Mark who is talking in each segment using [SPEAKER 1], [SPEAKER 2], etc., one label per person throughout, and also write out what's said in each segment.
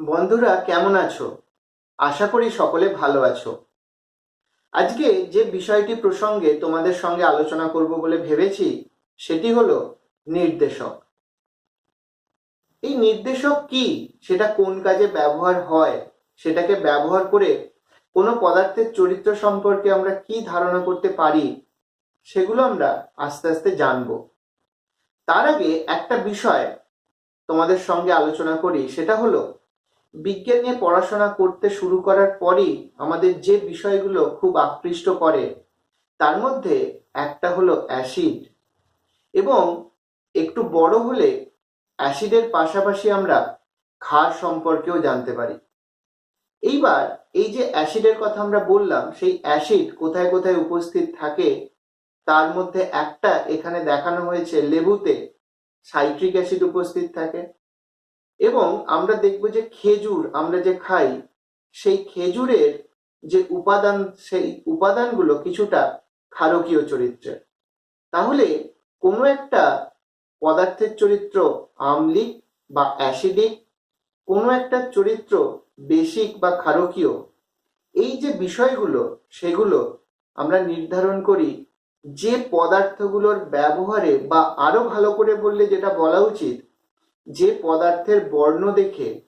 [SPEAKER 1] বন্ধুরা, কেমন আছো? আশা করি সকলে ভালো আছো। আজকে যে বিষয়টি প্রসঙ্গে তোমাদের সঙ্গে আলোচনা করব বলে ভেবেছি, সেটি হলো নির্দেশক। এই নির্দেশক কি? সেটা কোন কাজে ব্যবহার হয়? সেটাকে ব্যবহার করে কোনো পদার্থের চরিত্র সম্পর্কে আমরা কি ধারণা করতে পারি, সেগুলো আমরা আস্তে আস্তে জানব। তার আগে একটা বিষয় তোমাদের সঙ্গে আলোচনা করি, সেটা হলো বিজ্ঞান নিয়ে পড়াশোনা করতে শুরু করার পরই আমাদের যে বিষয়গুলো খুব আকৃষ্ট করে, তার মধ্যে একটা হলো অ্যাসিড। এবং একটু বড় হলে অ্যাসিডের পাশাপাশি আমরা ক্ষার সম্পর্কেও জানতে পারি। এইবার এই যে অ্যাসিডের কথা আমরা বললাম, সেই অ্যাসিড কোথায় কোথায় উপস্থিত থাকে, তার মধ্যে একটা এখানে দেখানো হয়েছে লেবুতে, সাইট্রিক অ্যাসিড উপস্থিত থাকে। এবং আমরা দেখব যে খেজুর আমরা যে খাই, সেই খেজুরের যে উপাদান, সেই উপাদানগুলো কিছুটা ক্ষারকীয় চরিত্রের। তাহলে কোনো একটা পদার্থের চরিত্র আমলিক বা অ্যাসিডিক, কোনো একটা চরিত্র বেসিক বা ক্ষারকীয়, এই যে বিষয়গুলো, সেগুলো আমরা নির্ধারণ করি যে পদার্থগুলোর ব্যবহারে বা আরও ভালো করে বললে যেটা বলা উচিত যে পদার্থের বর্ণ দেখে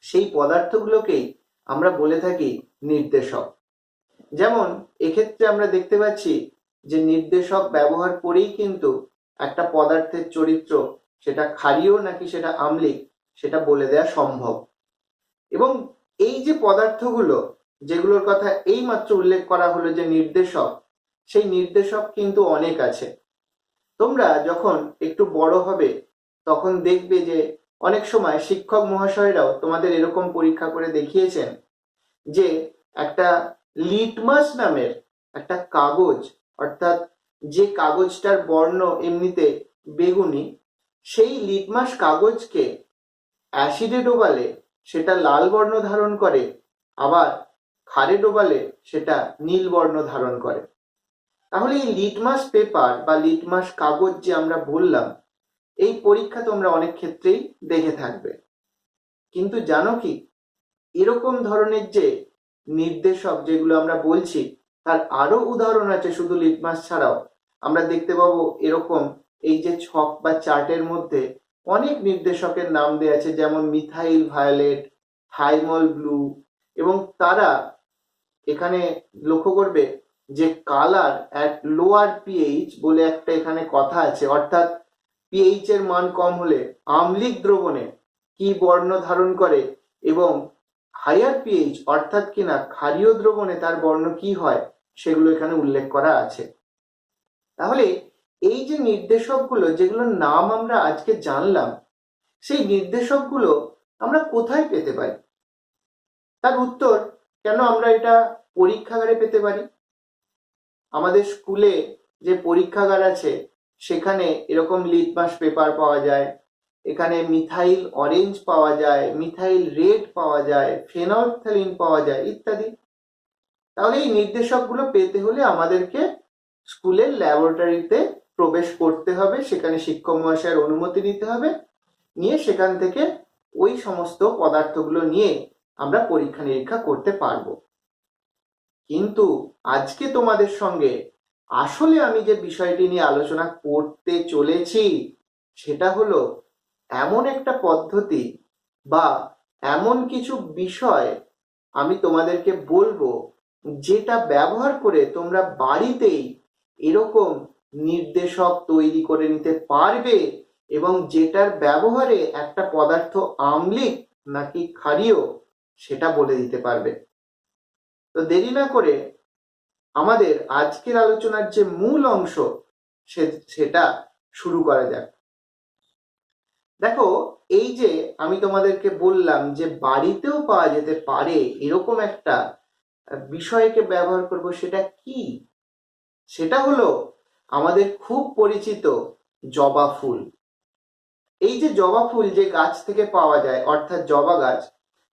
[SPEAKER 1] সেই পদার্থগুলোকেই আমরা বলে থাকি নির্দেশক। যেমন, এক্ষেত্রে আমরা দেখতে পাচ্ছি যে নির্দেশক ব্যবহার করেই কিন্তু একটা পদার্থের চরিত্র, সেটা ক্ষারীয় নাকি সেটা আম্লিক, সেটা বলে দেওয়া সম্ভব। এবং এই যে পদার্থগুলো, যেগুলোর কথা এইমাত্র উল্লেখ করা হলো যে নির্দেশক, সেই নির্দেশক কিন্তু অনেক আছে। তোমরা যখন একটু বড় হবে তখন দেখবে যে অনেক সময় শিক্ষক মহাশয়রাও তোমাদের এরকম পরীক্ষা করে দেখিয়েছেন যে একটা লিটমাস নামের একটা কাগজ, অর্থাৎ যে কাগজটার বর্ণ এমনিতে বেগুনি, সেই লিটমাস কাগজকে অ্যাসিডে ডোবালে সেটা লাল বর্ণ ধারণ করে, আবার খারে ডোবালে সেটা নীল বর্ণ ধারণ করে। তাহলে এই লিটমাস পেপার বা লিটমাস কাগজ যে আমরা বললাম এই পরীক্ষা তোমরা অনেক ক্ষেত্রেই দেখে থাকবে। কিন্তু জানো কি? এরকম ধরনের যে নির্দেশক যেগুলো আমরা বলছি, তার আরও উদাহরণ আছে শুধু লিটমাস ছাড়াও। আমরা দেখতে পাবো এরকম এই যে ছক বা চার্টের মধ্যে অনেক নির্দেশকের নাম দেওয়া আছে, যেমন মিথাইল ভায়োলেট, থাইমল ব্লু, এবং তারা এখানে লক্ষ্য করবে যে কালার অ্যাট লোয়ার পিএইচ বলে একটা এখানে কথা আছে। অর্থাৎ পিএইচ এর মান কম হলে আম্লিক দ্রবণে কি বর্ণ ধারণ করে এবং হায়ার পিএইচ অর্থাৎ কিনা ক্ষারীয় দ্রবণে তার বর্ণ কি হয় সেগুলো এখানে উল্লেখ করা আছে। তাহলে এই যে নির্দেশকগুলো যেগুলোর নাম আমরা আজকে জানলাম, সেই নির্দেশকগুলো আমরা কোথায় পেতে পারি? তার উত্তর, কেন আমরা এটা পরীক্ষাগারে পেতে পারি? আমাদের স্কুলে যে পরীক্ষাগার আছে সেখানে এরকম লিটমাস পেপার পাওয়া যায়। এখানে মিথাইল অরেঞ্জ পাওয়া যায় মিথাইল রেড পাওয়া যায় ফেনলফথ্যালিন পাওয়া যায়, ইত্যাদি। তাহলে এই নির্দেশকগুলো পেতে হলে আমাদেরকে স্কুলের ল্যাবরেটরিতে প্রবেশ করতে হবে, সেখানে শিক্ষক মহাশয়ের অনুমতি নিতে হবে। নিয়ে সেখান থেকে ওই সমস্ত পদার্থগুলো নিয়ে আমরা পরীক্ষা নিরীক্ষা করতে পারব। কিন্তু আজকে তোমাদের সঙ্গে আসলে আমি যে বিষয়টি নিয়ে আলোচনা করতে চলেছি, সেটা হলো এমন একটা পদ্ধতি বা এমন কিছু বিষয় আমি তোমাদেরকে বলব যেটা ব্যবহার করে তোমরা বাড়িতেই এরকম নির্দেশক তৈরি করে নিতে পারবে এবং যেটার ব্যবহারে একটা পদার্থ আম্লিক নাকি ক্ষারীয় সেটা বলে দিতে পারবে। তো দেরি না করে আমাদের আজকের আলোচনার যে মূল অংশ সেটা শুরু করা যাক। দেখো, এই যে আমি তোমাদেরকে বললাম যে বাড়িতেও পাওয়া যেতে পারে এরকম একটা বিষয়কে ব্যবহার করব, সেটা কি? সেটা হলো আমাদের খুব পরিচিত জবা ফুল। এই যে জবা ফুল যে গাছ থেকে পাওয়া যায়, অর্থাৎ জবা গাছ,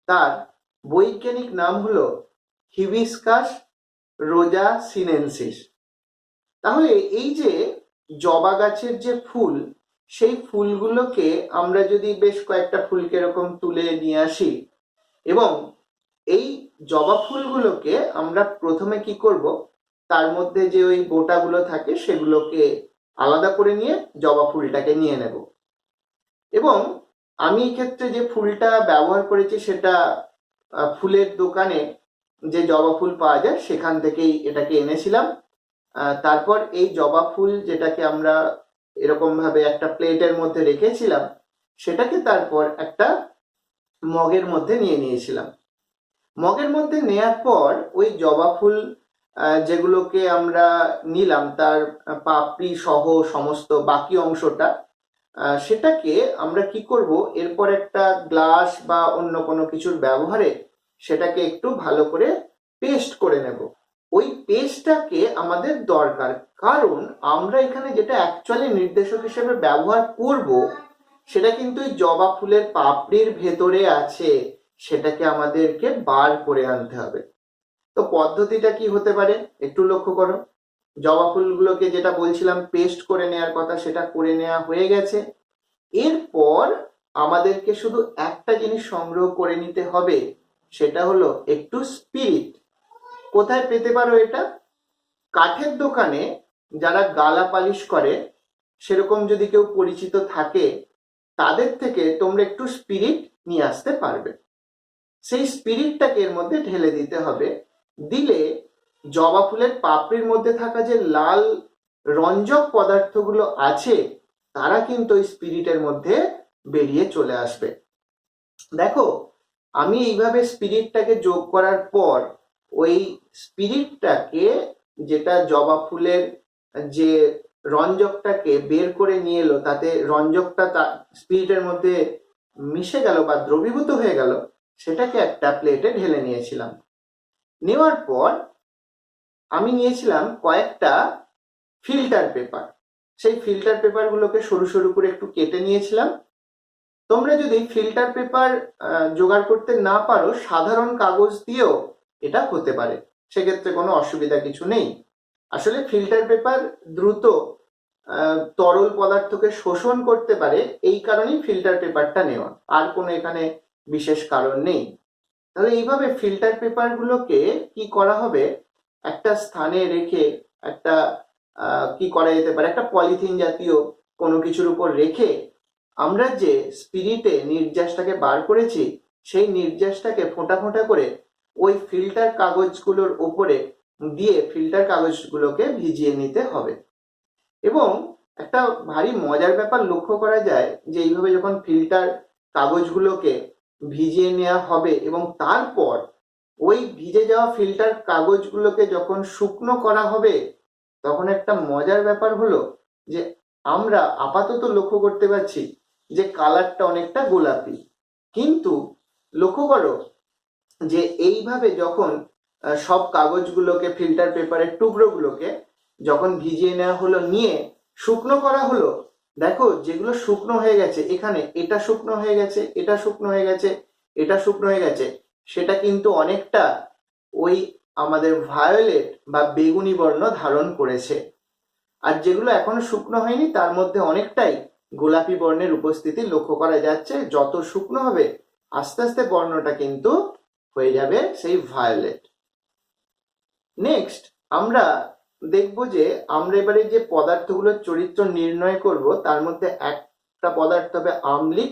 [SPEAKER 1] তার বৈজ্ঞানিক নাম হলো হিবিস্কাস রোজা সিনেনসিস। তাহলে এই যে জবা গাছের যে ফুল, সেই ফুলগুলোকে আমরা যদি বেশ কয়েকটা ফুলকে এরকম তুলে নিয়ে আসি এবং এই জবা ফুলগুলোকে আমরা প্রথমে কি করব? তার মধ্যে যে ওই গোটাগুলো থাকে সেগুলোকে আলাদা করে নিয়ে জবা ফুলটাকে নিয়ে নেব। এবং আমি এই ক্ষেত্রে যে ফুলটা ব্যবহার করেছি সেটা ফুলের দোকানে যে জবা ফুল পাওয়া যায়, সেখান থেকেই এটাকে এনেছিলাম। তারপর এই জবা ফুল যেটাকে আমরা এরকম ভাবে একটা প্লেটের মধ্যে রেখেছিলাম, সেটাকে তারপর একটা মগের মধ্যে নিয়ে নিয়েছিলাম। মগের মধ্যে নেয়ার পর ওই জবা ফুল যেগুলোকে আমরা নিলাম, তার পাপড়ি সহ সমস্ত বাকি অংশটা সেটাকে আমরা কি করব? এরপর একটা গ্লাস বা অন্য কোনো কিছুর ব্যবহারে সেটাকে একটু ভালো করে পেস্ট করে নেব। ওই পেস্টটাকে আমাদের দরকার। কারণ আমরা এখানে যেটা অ্যাকচুয়ালি নির্দেশক হিসেবে ব্যবহার করব, সেটা কিন্তু ওই জবা ফুলের পাপড়ির ভেতরে আছে। সেটাকে আমাদেরকে বার করে আনতে হবে। তো পদ্ধতিটা কি হতে পারে? একটু লক্ষ্য করো। জবা ফুলগুলোকে যেটা বলছিলাম পেস্ট করে নেওয়ার কথা, সেটা করে নেওয়া হয়ে গেছে। এরপর আমাদেরকে শুধু একটা জিনিস সংগ্রহ করে নিতে হবে। সেটা হলো একটু স্পিরিট কোথায় পেতে পারো এটা? কাঠের দোকানে যারা গালা পালিশ করে, সেরকম যদি কেউ পরিচিত থাকে, তাদের থেকে তোমরা একটু স্পিরিট নিয়ে আসতে পারবে। সেই স্পিরিটটাকে এর মধ্যে ঢেলে দিতে হবে। দিলে জবা ফুলের পাপড়ির মধ্যে থাকা যে লাল রঞ্জক পদার্থগুলো আছে, তারা কিন্তু ওই স্পিরিটের মধ্যে বেরিয়ে চলে আসবে। দেখো আমি এইভাবে স্পিরিটটাকে যোগ করার পর, ওই স্পিরিটটাকে যেটা জবা ফুলের যে রঞ্জকটাকে বের করে নিয়ে এলো, তাতে রঞ্জকটা তা, স্পিরিটের মধ্যে মিশে গেল বা দ্রবীভূত হয়ে গেল, সেটাকে একটা প্লেটে ঢেলে নিয়েছিলাম। নেওয়ার পর আমি নিয়েছিলাম কয়েকটা ফিল্টার পেপার। সেই ফিল্টার পেপারগুলোকে সরু সরু করে একটু কেটে নিয়েছিলাম। তোমরা যদি ফিল্টার পেপার জোগাড় করতে না পারো, সাধারণ কাগজ দিয়েও এটা হতে পারে। সেক্ষেত্রে কোনো অসুবিধা কিছু নেই। আসলে ফিল্টার পেপার দ্রুত তরল পদার্থকে শোষণ করতে পারে, এই কারণেই ফিল্টার পেপারটা নেওয়া। আর কোনো এখানে বিশেষ কারণ নেই। তাহলে এইভাবে ফিল্টার পেপারগুলোকে কি করা হবে? একটা স্থানে রেখে একটা কি করা যেতে পারে? একটা পলিথিন জাতীয় কোনো কিছুর উপর রেখে আমরা যে স্পিরিটে নির্যাসটাকে বার করেছি, সেই নির্যাসটাকে ফোঁটা ফোঁটা করে ওই ফিল্টার কাগজগুলোর উপরে দিয়ে ফিল্টার কাগজগুলোকে ভিজিয়ে নিতে হবে। এবং একটা ভারী মজার ব্যাপার লক্ষ্য করা যায় যে, এইভাবে যখন ফিল্টার কাগজগুলোকে ভিজিয়ে নেওয়া হবে এবং তারপর ওই ভিজে যাওয়া ফিল্টার কাগজগুলোকে যখন শুকনো করা হবে, তখন একটা মজার ব্যাপার হলো যে, আমরা আপাতত লক্ষ্য করতে পারছি যে কালারটা অনেকটা গোলাপি। কিন্তু লক্ষ্য করো যে এইভাবে যখন সব কাগজগুলোকে ফিল্টার পেপারের টুকরোগুলোকে যখন ভিজিয়ে নেওয়া হলো, নিয়ে শুকনো করা হলো, দেখো যেগুলো শুকনো হয়ে গেছে, এখানে এটা শুকনো হয়ে গেছে, এটা শুকনো হয়ে গেছে, এটা শুকনো হয়ে গেছে, সেটা কিন্তু অনেকটা ওই আমাদের ভায়োলেট বা বেগুনি বর্ণ ধারণ করেছে। আর যেগুলো এখনও শুকনো হয়নি, তার মধ্যে অনেকটাই গোলাপি বর্ণের উপস্থিতি লক্ষ্য করা যাচ্ছে, যত শুকনো হবে, আস্তে আস্তে বর্ণটা কিন্তু হয়ে যাবে সেই ভায়োলেট নেক্সট আমরা দেখব যে আমরা এবারে যে পদার্থগুলোর চরিত্র নির্ণয় করব, তার মধ্যে একটা পদার্থ হবে আমলিক।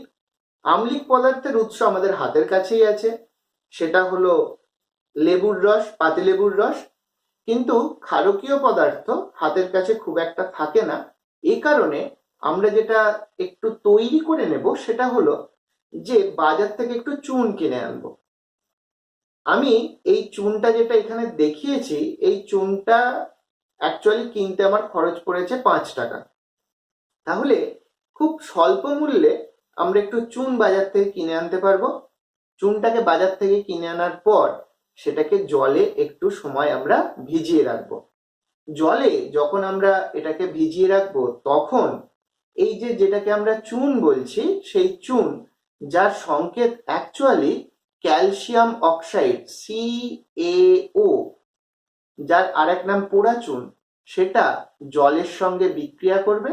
[SPEAKER 1] আমলিক পদার্থের উৎস আমাদের হাতের কাছেই আছে। সেটা হলো লেবুর রস পাতিলেবুর রস। কিন্তু ক্ষারকীয় পদার্থ হাতের কাছে খুব একটা থাকে না। এই কারণে আমরা যেটা একটু তৈরি করে নেব সেটা হলো যে বাজার থেকে একটু চুন কিনে আনব। আমি এই চুনটা যেটা এখানে দেখিয়েছি, এই চুনটা অ্যাকচুয়ালি কিনতে আমার খরচ পড়েছে পাঁচ টাকা। তাহলে খুব স্বল্প মূল্যে আমরা একটু চুন বাজার থেকে কিনে আনতে পারব। চুনটাকে বাজার থেকে কিনে আনার পর সেটাকে জলে একটু সময় আমরা ভিজিয়ে রাখব। জলে যখন আমরা এটাকে ভিজিয়ে রাখব, তখন এই যে যেটাকে আমরা চুন বলছি, সেই চুন, যার সংকেত actually calcium oxide C A O যার আরেক নাম পোড়া চুন, সেটা জলের সঙ্গে বিক্রিয়া করবে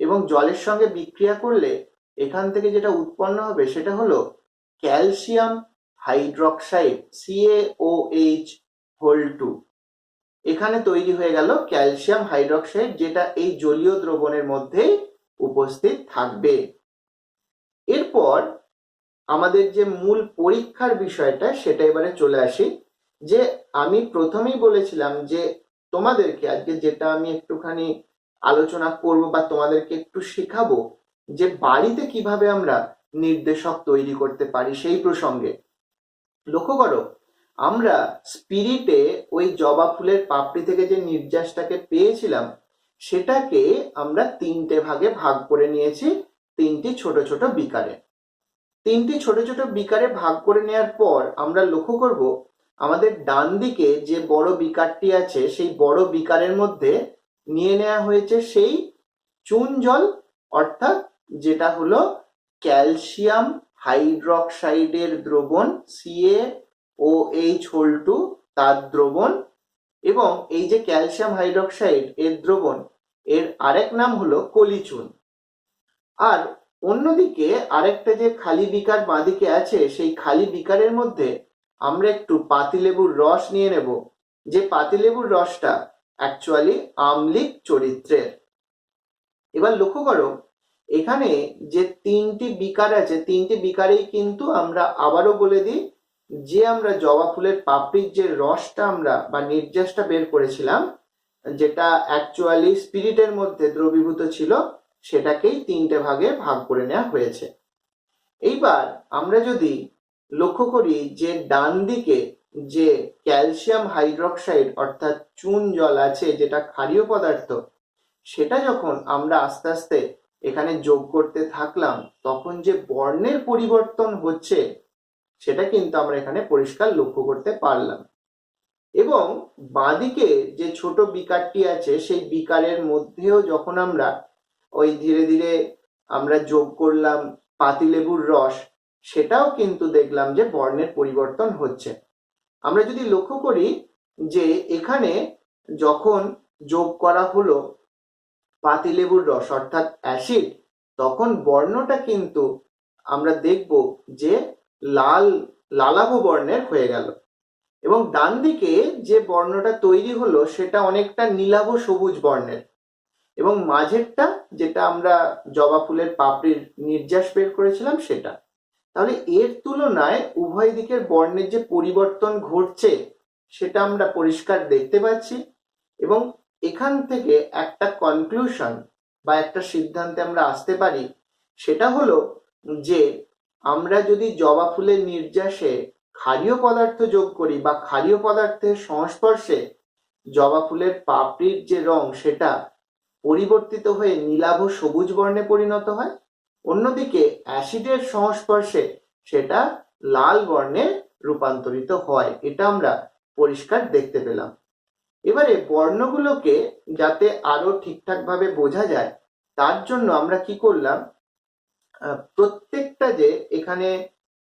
[SPEAKER 1] এবং জলের সঙ্গে বিক্রিয়া করলে এখান থেকে যেটা উৎপন্ন হবে সেটা হলো calcium hydroxide C A O H whole two এখানে তৈরি হয়ে গেল ক্যালসিয়াম হাইড্রক্সাইড যেটা এই জলীয় দ্রবণের মধ্যেই উপস্থিত থাকবে। এরপর আমাদের যে মূল পরীক্ষার বিষয়টা, সেটা এবারে চলে আসি। যে আমি প্রথমেই বলেছিলাম যে তোমাদেরকে আজকে যেটা আমি একটুখানি আলোচনা করব বা তোমাদেরকে একটু শেখাবো, যে বাড়িতে কীভাবে আমরা নির্দেশক তৈরি করতে পারি সেই প্রসঙ্গে। লক্ষ্য করো, আমরা স্পিরিটে ওই জবা ফুলের পাপড়ি থেকে যে নির্যাসটাকে পেয়েছিলাম সেটাকে আমরা তিনটে ভাগে ভাগ করে নিয়েছি, তিনটি ছোট ছোট বিকারে। তিনটি ছোট ছোট বিকারে ভাগ করে নেওয়ার পর আমরা লক্ষ্য করব, আমাদের ডান দিকে যে বড় বিকারটি আছে, সেই বড় বিকারের মধ্যে নিয়ে নেওয়া হয়েছে সেই চুন জল, অর্থাৎ যেটা হলো ক্যালসিয়াম হাইড্রক্সাইডের দ্রবণ C A O H whole two তার দ্রবণ এবং এই যে ক্যালসিয়াম হাইড্রক্সাইড এর দ্রবণ, এর আরেক নাম হলো কলিচুন। আর অন্যদিকে আরেকটা যে খালি বিকার বাঁদিকে আছে, সেই খালি বিকারের মধ্যে আমরা একটু পাতিলেবুর রস নিয়ে নেব। যে পাতিলেবুর রসটা অ্যাকচুয়ালি আমলিক চরিত্রের। এবার লক্ষ্য করো, এখানে যে তিনটি বিকার আছে, তিনটি বিকারেই কিন্তু আমরা আবারও বলে দিই যে আমরা জবা ফুলের পাপড়ির যে রসটা আমরা বা নির্যাসটা বের করেছিলাম, যেটা অ্যাকচুয়ালি স্পিরিটের মধ্যে দ্রবীভূত ছিল, সেটাকেই তিনটে ভাগে ভাগ করে নেওয়া হয়েছে। এইবার আমরা যদি লক্ষ্য করি যে ডান দিকে যে ক্যালসিয়াম হাইড্রক্সাইড অর্থাৎ চুন জল আছে, যেটা ক্ষারীয় পদার্থ, সেটা যখন আমরা আস্তে আস্তে এখানে যোগ করতে থাকলাম, তখন যে বর্ণের পরিবর্তন হচ্ছে সেটা কিন্তু আমরা এখানে পরিষ্কার লক্ষ্য করতে পারলাম। এবং বাঁদিকে যে ছোট বিকারটি আছে, সেই বিকারের মধ্যেও যখন আমরা ওই ধীরে ধীরে আমরা যোগ করলাম পাতিলেবুর রস, সেটাও কিন্তু দেখলাম যে বর্ণের পরিবর্তন হচ্ছে। আমরা যদি লক্ষ্য করি যে এখানে যখন যোগ করা হলো পাতিলেবুর রস, অর্থাৎ অ্যাসিড, তখন বর্ণটা কিন্তু আমরা দেখব যে লাল, লালাভ বর্ণের হয়ে গেল। এবং ডান দিকে যে বর্ণটা তৈরি হলো, সেটা অনেকটা নীলাভ সবুজ বর্ণের। এবং মাঝেরটা, যেটা আমরা জবা ফুলের পাপড়ির নির্যাস বের করেছিলাম, সেটা। তাহলে এর তুলনায় উভয় দিকের বর্ণের যে পরিবর্তন ঘটছে, সেটা আমরা পরিষ্কার দেখতে পাচ্ছি। এবং এখান থেকে একটা কনক্লুশন বা একটা সিদ্ধান্তে আমরা আসতে পারি, সেটা হলো যে আমরা যদি জবা ফুলের নির্যাসে ক্ষারীয় পদার্থ যোগ করি বা ক্ষারীয় পদার্থের সংস্পর্শে জবা ফুলের পাপড়ির যে রং, সেটা পরিবর্তিত হয়ে নীলাভ সবুজ বর্ণে পরিণত হয়। অন্যদিকে অ্যাসিডের সংস্পর্শে সেটা লাল বর্ণে রূপান্তরিত হয়। এটা আমরা পরিষ্কার দেখতে পেলাম। এবারে বর্ণগুলোকে যাতে আরও ঠিকঠাক ভাবে বোঝা যায়, তার জন্য আমরা কি করলাম প্রত্যেকটা যে এখানে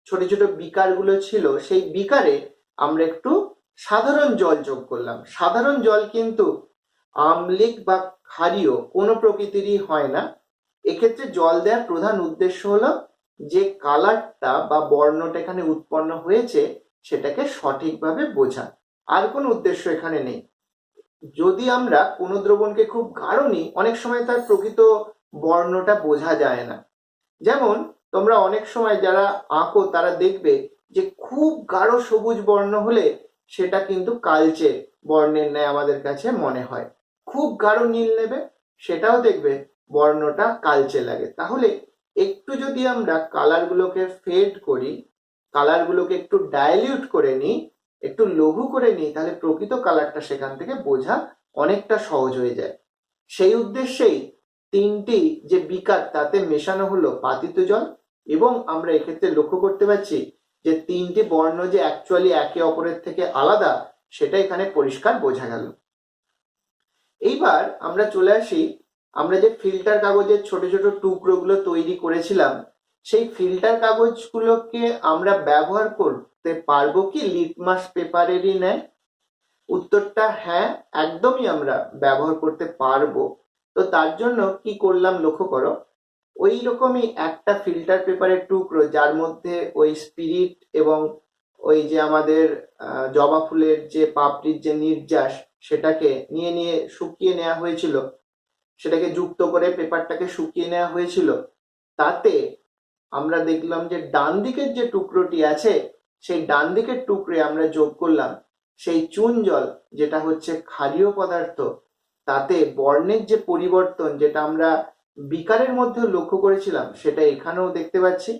[SPEAKER 1] ছোট ছোট বিকারগুলো ছিল, সেই বিকারে আমরা একটু সাধারণ জল যোগ করলাম। সাধারণ জল কিন্তু আম্লিক বা ক্ষারীয় কোনো প্রকৃতিরই হয় না। এক্ষেত্রে জল দেওয়ার প্রধান উদ্দেশ্য হলো যে কালারটা বা বর্ণটা এখানে উৎপন্ন হয়েছে, সেটাকে সঠিকভাবে বোঝা। আর কোনো উদ্দেশ্য এখানে নেই। যদি আমরা কোনো দ্রবণকে খুব গাঢ় নিই অনেক সময় তার প্রকৃত বর্ণটা বোঝা যায় না। যেমন, তোমরা অনেক সময় যারা আঁকো, তারা দেখবে যে খুব গাঢ় সবুজ বর্ণ হলে সেটা কিন্তু কালচে বর্ণের ন্যায় আমাদের কাছে মনে হয়। খুব গাঢ় নীল নেবে, সেটাও দেখবে বর্ণটা কালচে লাগে। তাহলে একটু যদি আমরা কালারগুলোকে ফেড করি, কালারগুলোকে একটু ডাইলিউট করে নিই, একটু লঘু করে নিই, তাহলে প্রকৃত কালারটা সেখান থেকে বোঝা অনেকটা সহজ হয়ে যায়। সেই উদ্দেশ্যেই তিনটি যে বিকার, তাতে মেশানো হলো পাতিত জল এবং আমরা এক্ষেত্রে লক্ষ্য করতে পারছি যে তিনটি বর্ণ যে অ্যাকচুয়ালি একে অপরের থেকে আলাদা, সেটা এখানে পরিষ্কার বোঝা গেল। এইবার আমরা চলে আসি, আমরা যে ফিল্টার কাগজের ছোট ছোট টুকরোগুলো তৈরি করেছিলাম, সেই ফিল্টার কাগজগুলোকে আমরা ব্যবহার করতে পারব কি লিটমাস পেপারেরই ন্যায়? উত্তরটা হ্যাঁ একদমই আমরা ব্যবহার করতে পারব। তো তার জন্য কি করলাম লক্ষ্য করো, ওই রকমই একটা ফিল্টার পেপারের টুকরো যার মধ্যে ওই স্পিরিট এবং ওই যে আমাদের জবা ফুলের যে পাপড়ির যে নির্যাস সেটাকে নিয়ে নিয়ে শুকিয়ে নেওয়া হয়েছিল, সেটাকে যুক্ত করে পেপারটাকে শুকিয়ে নেওয়া হয়েছিল, তাতে আমরা দেখলাম যে ডান দিকের যে টুকরোটি আছে, সেই ডান দিকের টুকরে আমরা যোগ করলাম সেই চুন জল, যেটা হচ্ছে ক্ষারীয় পদার্থ তাতে বর্ণের যে পরিবর্তন যেটা আমরা বিকারের মধ্যে লক্ষ্য করেছিলাম, সেটা এখানেও দেখতে পাচ্ছি।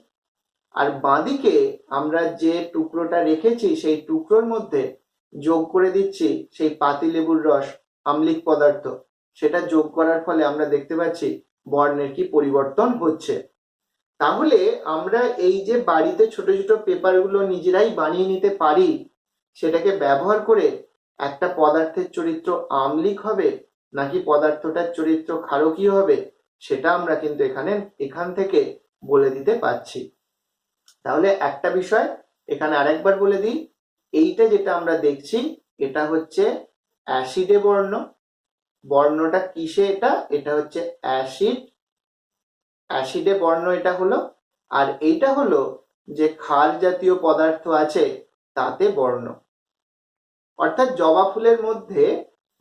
[SPEAKER 1] আর বাঁদিকে আমরা যে টুকরোটা রেখেছি, সেই টুকরোর মধ্যে যোগ করে দিচ্ছি সেই পাতিলেবুর রস, আম্লিক পদার্থ। সেটা যোগ করার ফলে আমরা দেখতে পাচ্ছি বর্ণের কি পরিবর্তন হচ্ছে। তাহলে আমরা এই যে বাড়িতে ছোট ছোট পেপারগুলো নিজেরাই বানিয়ে নিতে পারি, সেটাকে ব্যবহার করে একটা পদার্থের চরিত্র আম্লিক হবে নাকি পদার্থটার চরিত্র ক্ষারকীয় হবে, সেটা আমরা কিন্তু এখানে, এখান থেকে বলে দিতে পারছি। তাহলে একটা বিষয় এখানে আরেকবার বলে দিই, এইটা যেটা আমরা দেখছি, এটা হচ্ছে অ্যাসিডে বর্ণ। বর্ণটা কিসে এটা? এটা হচ্ছে অ্যাসিড। অ্যাসিডে বর্ণ এটা হলো, আর এইটা হলো যে ক্ষার জাতীয় পদার্থ আছে, তাতে বর্ণ। অর্থাৎ জবা ফুলের মধ্যে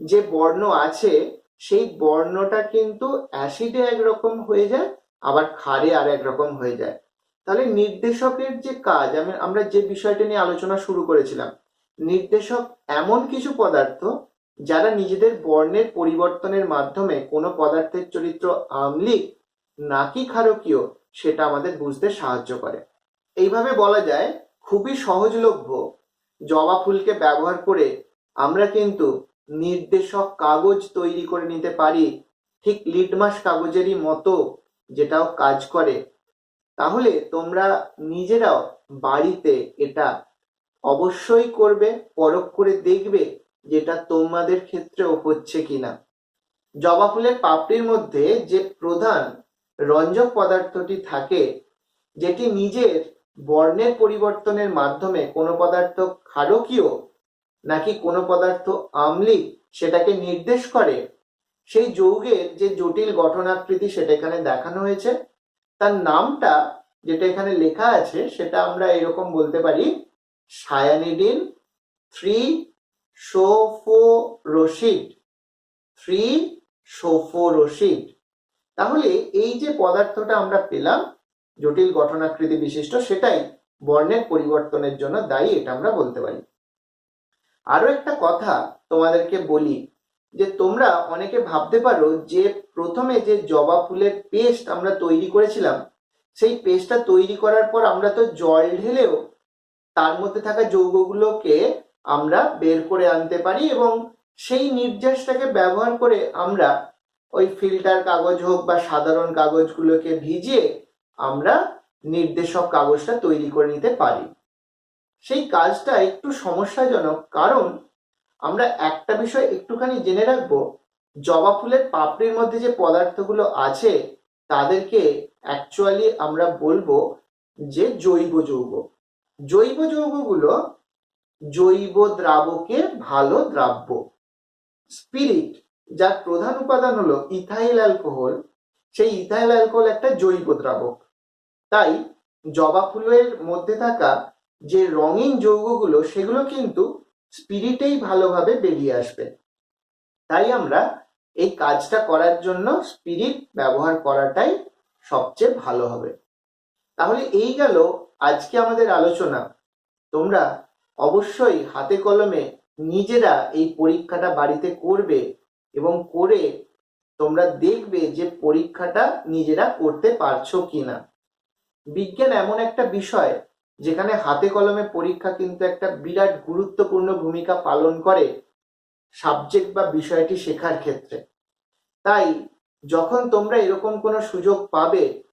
[SPEAKER 1] যে বর্ণ আছে, সেই বর্ণটা কিন্তু অ্যাসিডে একরকম হয়ে যায়, আবার ক্ষারে আর একরকম হয়ে যায়। তাহলে নির্দেশকের যে কাজ, আমি, আমরা যে বিষয়টা নিয়ে আলোচনা শুরু করেছিলাম, নির্দেশক এমন কিছু পদার্থ যারা নিজেদের বর্ণের পরিবর্তনের মাধ্যমে কোনো পদার্থের চরিত্র আম্লিক নাকি ক্ষারকীয়, সেটা আমাদের বুঝতে সাহায্য করে। এইভাবে বলা যায়, খুবই সহজলভ্য। জবা ফুলকে ব্যবহার করে আমরা কিন্তু নির্দেশক কাগজ তৈরি করে নিতে পারি, ঠিক লিটমাস কাগজেরই মতো যেটাও কাজ করে। তাহলে তোমরা নিজেরাও বাড়িতে এটা অবশ্যই করবে, পরখ করে দেখবে যেটা তোমাদের ক্ষেত্রেও হচ্ছে কিনা। জবা ফুলের পাপড়ির মধ্যে যে প্রধান রঞ্জক পদার্থটি থাকে, যেটি নিজের বর্ণের পরিবর্তনের মাধ্যমে কোনো পদার্থ ক্ষারকীয় নাকি কোনো পদার্থ আম্লিক সেটাকে নির্দেশ করে? সেই যৌগের যে জটিল গঠনাকৃতি সেটা এখানে দেখানো হয়েছে, তার নামটা যেটা এখানে লেখা আছে সেটা আমরা এরকম বলতে পারি, সায়ানিডিন থ্রি সোফোরোসিড থ্রি সোফোরোসিড তাহলে এই যে পদার্থটা আমরা পেলাম, জটিল গঠনাকৃতি বিশিষ্ট, সেটাই বর্ণের পরিবর্তনের জন্য দায়ী, এটা আমরা বলতে পারি। আরও একটা কথা তোমাদেরকে বলি, যে তোমরা অনেকে ভাবতে পারো যে প্রথমে যে জবা ফুলের পেস্ট আমরা তৈরি করেছিলাম, সেই পেস্টটা তৈরি করার পর আমরা তো জল ঢেলেও তার মধ্যে থাকা যৌগগুলোকে আমরা বের করে আনতে পারি এবং সেই নির্যাসটাকে ব্যবহার করে আমরা ওই ফিল্টার কাগজ হোক বা সাধারণ কাগজগুলোকে ভিজিয়ে আমরা নির্দেশক কাগজটা তৈরি করে নিতে পারি। সেই কাজটা একটু সমস্যাজনক, কারণ আমরা একটা বিষয় একটুখানি জেনে রাখব। জবা ফুলের পাপড়ির মধ্যে যে পদার্থগুলো আছে, তাদেরকে অ্যাকচুয়ালি আমরা বলব যে জৈব যৌগ। জৈব যৌগগুলো জৈব দ্রাবকে ভালো দ্রাব্য। স্পিরিট যার প্রধান উপাদান হলো ইথাইল অ্যালকোহল সেই ইথাইল অ্যালকোহল একটা জৈব দ্রাবক। তাই জবা ফুলের মধ্যে থাকা যে রঙিন যৌগগুলো, সেগুলো কিন্তু স্পিরিটেই ভালোভাবে বেরিয়ে আসবে। তাই আমরা এই কাজটা করার জন্য স্পিরিট ব্যবহার করাটাই সবচেয়ে ভালো হবে। তাহলে এই গেল আজকে আমাদের আলোচনা। তোমরা অবশ্যই হাতে কলমে নিজেরা এই পরীক্ষাটা বাড়িতে করবে এবং করে তোমরা দেখবে যে পরীক্ষাটা নিজেরা করতে পারছ কিনা। বিজ্ঞান এমন একটা বিষয় যেখানে হাতে কলমে পরীক্ষা কিন্তু একটা বিরাট গুরুত্বপূর্ণ ভূমিকা পালন করে সাবজেক্ট বা বিষয়টি শেখার ক্ষেত্রে। তাই যখন তোমরা এরকম কোনো সুযোগ পাবে,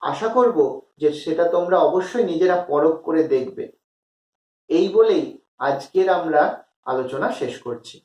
[SPEAKER 1] আশা করব যে সেটা তোমরা অবশ্যই নিজেরা পরখ করে দেখবে। এই বলেই আজকের আমরা আলোচনা শেষ করছি।